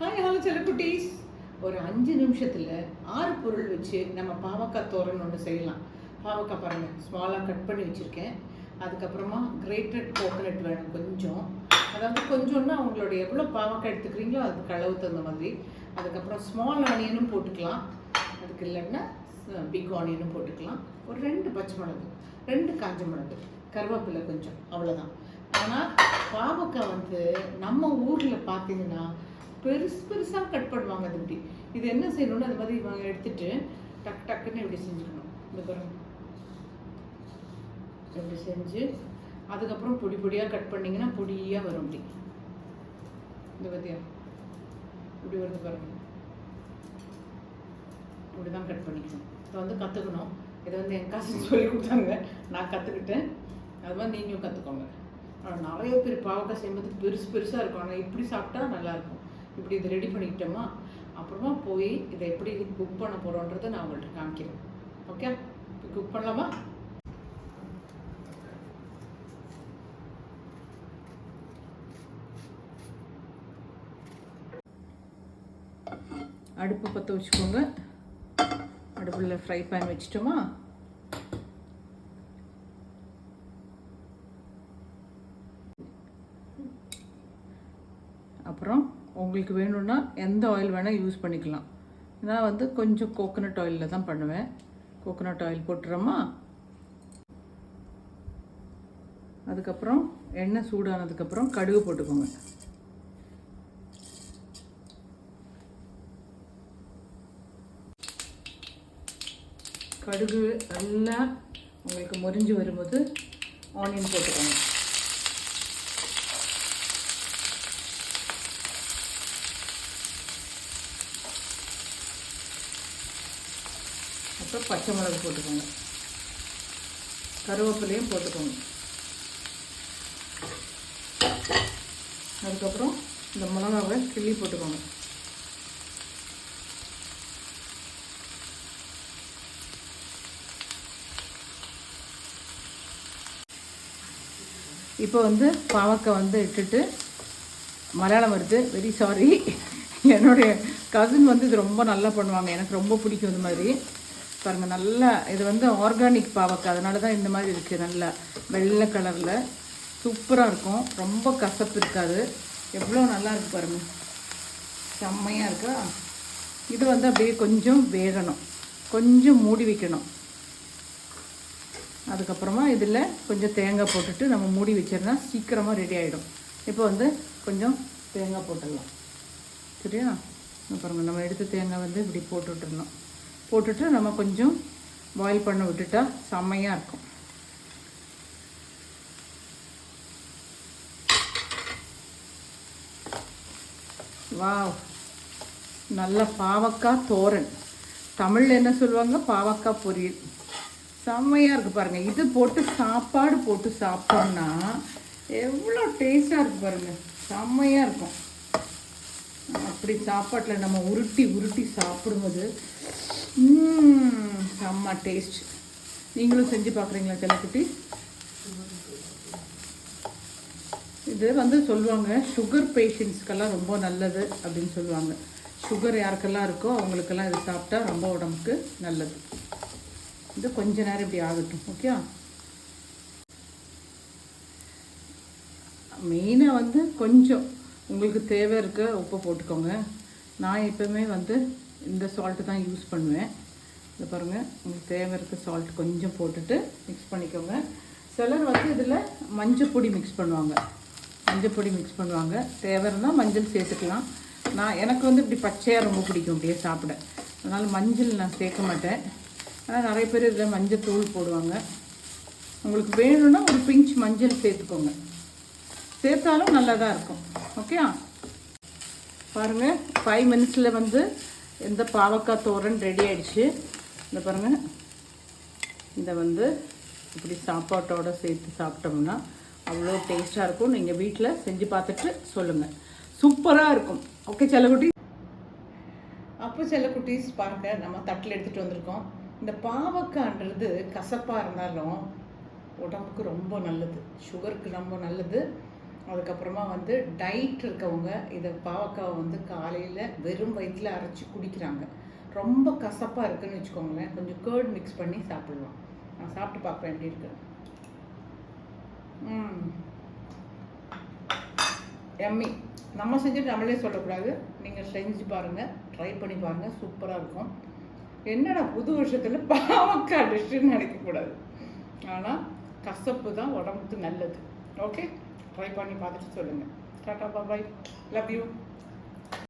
Hi hello செல்லக்குட்டீஸ் ஒரு அஞ்சு நிமிஷத்தில் ஆறு பொருள் வச்சு நம்ம பாவக்காய் தோரன் ஒன்று செய்யலாம். பாவக்காய் பாருங்கள் ஸ்மாலாக கட் பண்ணி வச்சுருக்கேன். அதுக்கப்புறமா கிரேட்டட் கோகனட் வேணும் கொஞ்சம். அதாவது கொஞ்சம்னா அவங்களோட எவ்வளோ பாவக்காய் எடுத்துக்கிறீங்களோ அதுக்கு அளவு தகுந்த மாதிரி. அதுக்கப்புறம் ஸ்மால் ஆனியனும் போட்டுக்கலாம். அதுக்கு இல்லைன்னா பிக் ஆனியனும் போட்டுக்கலாம். ஒரு ரெண்டு பச்சை மிளகு ரெண்டு காஞ்ச மிளகு கருவேப்பிலை கொஞ்சம் அவ்வளோதான் ஆனால் பாவக்காய் வந்து நம்ம ஊரில் பார்த்தீங்கன்னா பெருசு பெருசாக கட் பண்ணுவாங்க அது இப்படி இது என்ன செய்யணும்னு அது மாதிரி இவங்க எடுத்துட்டு டக் டக்குன்னு இப்படி செஞ்சுக்கணும்? இந்த பாருங்க. இப்படி செஞ்சு அதுக்கப்புறம் பொடி பொடியாக கட் பண்ணிங்கன்னா பொடியாக வரும் அப்படி. இந்த பத்தியா? இப்படி வருது பாருங்க. இப்படி தான் கட் பண்ணிக்கணும். இதை வந்து கற்றுக்கணும் இதை வந்து என் காசு சொல்லி கொடுத்தாங்க. நான் கற்றுக்கிட்டேன் அது மாதிரி நீங்களும் கற்றுக்கோங்க ஆனால் நிறைய பேர் பாவக்காய் செய்யும்போது பெருசு பெருசாக இருக்கும். ஆனால் இப்படி சாப்பிட்டா நல்லாயிருக்கும் இப்படி இதை ரெடி பண்ணிக்கிட்டோமா? அப்புறமா போய் இதை எப்படி குக் பண்ண போகிறோன்றதை நான் உங்கள்கிட்ட காமிக்கிறேன். ஓகே குக் பண்ணலாமா? அடுப்பு பற்ற வச்சுக்கோங்க. அடுப்பில் ஃப்ரை பேன் வச்சுட்டோமா அப்புறம் உங்களுக்கு வேணும்னா எந்த ஆயில் வேணால் யூஸ் பண்ணிக்கலாம். நான் வந்து கொஞ்சம் கோக்கனட் ஆயிலில் தான் பண்ணுவேன். கோக்கனட் ஆயில் போட்டுறோமா? அதுக்கப்புறம் எண்ணெய் சூடானதுக்கப்புறம் கடுகு போட்டுக்கோங்க. கடுகு நல்லா உங்களுக்கு முறிஞ்சு வரும்போது ஆனியன் போட்டுக்கோங்க. இப்போ பச்சை மிளகு போட்டுக்கோங்க. கருவேப்பிலையும் போட்டுக்கோங்க. அதுக்கப்புறம் இந்த மிளகாவை கிள்ளி போட்டுக்கோங்க. இப்போ வந்து பாவக்காய் வந்து இட்டுட்டு மலையாளம் வருது. வெரி சாரி என்னுடைய கசின் வந்து இது ரொம்ப நல்லா பண்ணுவாங்க. எனக்கு ரொம்ப பிடிக்கும் இந்த மாதிரி. பாருங்கள் நல்லா இது வந்து ஆர்கானிக் பாவக்காய். அதனால தான் இந்த மாதிரி இருக்குது நல்லா வெள்ளை கலரில் சூப்பராக இருக்கும். ரொம்ப கசப்பு இருக்காது. எவ்வளோ நல்லாயிருக்கு பாருங்கள் செம்மையாக இருக்கா? இது வந்து அப்படியே கொஞ்சம் வேகணும். கொஞ்சம் மூடி வைக்கணும். அதுக்கப்புறமா இதில் கொஞ்சம் தேங்காய் போட்டுட்டு நம்ம மூடி வச்சிருந்தா சீக்கிரமாக ரெடி ஆகிடும் இப்போ வந்து கொஞ்சம் தேங்காய் போட்டுடலாம். சரியா? பாருங்கள் நம்ம எடுத்த தேங்காய் வந்து இப்படி போட்டு போட்டுட்டு நம்ம கொஞ்சம் பாயில் பண்ண விட்டுட்டா செம்மையாக இருக்கும். வாவ். நல்ல பாவக்காய் தோரன். தமிழில் என்ன சொல்லுவாங்க? பாவக்காய் பொரியல். செம்மையாக இருக்குது பாருங்கள் இது போட்டு சாப்பாடு போட்டு சாப்பிட்டோம்னா எவ்வளோ டேஸ்ட்டாக இருக்குது பாருங்கள் செம்மையாக இருக்கும். அப்படி சாப்பாட்டில் நம்ம உருட்டி உருட்டி சாப்பிடும்போது செம்ம டேஸ்ட் நீங்களும் செஞ்சு பார்க்குறீங்களா கிளக்குட்டி இது வந்து சொல்லுவாங்க சுகர் பேஷண்ட்ஸ்க்கெல்லாம் ரொம்ப நல்லது அப்படின்னு சொல்லுவாங்க. சுகர் யாருக்கெல்லாம் இருக்கோ அவங்களுக்கெல்லாம் இது சாப்பிட்டா ரொம்ப உடம்புக்கு நல்லது. இது கொஞ்ச நேரம் இப்படி ஆகட்டும் ஓகே மெயினாக வந்து கொஞ்சம் உங்களுக்கு தேவை இருக்க உப்பு போட்டுக்கோங்க. நான் எப்பவுமே வந்து இந்த சால்ட்டு தான் யூஸ் பண்ணுவேன். இதை பாருங்கள் உங்களுக்கு தேவை இருக்க சால்ட் கொஞ்சம் போட்டுட்டு மிக்ஸ் பண்ணிக்கோங்க. சிலர் வந்து இதில் மஞ்சள் பொடி மிக்ஸ் பண்ணுவாங்க. மஞ்சள் பொடி மிக்ஸ் பண்ணுவாங்க. தேவை இருந்தால் மஞ்சள் சேர்த்துக்கலாம். நான் எனக்கு வந்து இப்படி பச்சையாக ரொம்ப பிடிக்கும் அப்படியே சாப்பிட. அதனால் மஞ்சள் நான் சேர்க்க மாட்டேன். ஆனால் நிறைய பேர் இதில் மஞ்சள் தூள் போடுவாங்க. உங்களுக்கு வேணும்னா ஒரு பிஞ்ச் மஞ்சள் சேர்த்துக்கோங்க. சேர்த்தாலும் நல்லா தான் இருக்கும் ஓகே பாருங்கள் ஃபைவ் மினிட்ஸில் வந்து இந்த பாவக்காய் தோரன் ரெடி ஆயிடுச்சு. இந்த பாருங்கள் இதை வந்து இப்படி சாப்பாட்டோடு சேர்த்து சாப்பிட்டோம்னா அவ்வளோ டேஸ்ட்டாக இருக்கும். நீங்கள் வீட்டில் செஞ்சு பார்த்துட்டு சொல்லுங்கள் சூப்பராக இருக்கும். ஓகே செல்லக்குட்டி? அப்போ செல்லக்குட்டீஸ் பாருங்க நம்ம தட்டில் எடுத்துகிட்டு வந்திருக்கோம். இந்த பாவக்கான்றது கசப்பாக இருந்தாலும் உடம்புக்கு ரொம்ப நல்லது. சுகருக்கு ரொம்ப நல்லது. அதுக்கப்புறமா வந்து டயட் இருக்கவங்க இதை பாவக்காவை வந்து காலையில் வெறும் வயிற்றில் அரைச்சி குடிக்கிறாங்க. ரொம்ப கசப்பாக இருக்குன்னு வச்சுக்கோங்களேன். கொஞ்சம் கேர்ட் மிக்ஸ் பண்ணி சாப்பிடலாம். நான் சாப்பிட்டு பார்ப்பேன் எப்படி இருக்கு. எம்மி நம்ம செஞ்சுட்டு நம்மளே சொல்லக்கூடாது. நீங்கள் செஞ்சு பாருங்கள் ட்ரை பண்ணி பாருங்கள் சூப்பராக இருக்கும். என்னடா புது வருஷத்தில் பாவக்காய் டிஷ்ஷுன்னு நினைக்கக்கூடாது. ஆனால் கசப்பு தான் உடம்புக்கு நல்லது. ஓகே ட்ரை பண்ணி பார்த்துட்டு சொல்லுங்கள் டாட்டா பாபாய் லவ் யூ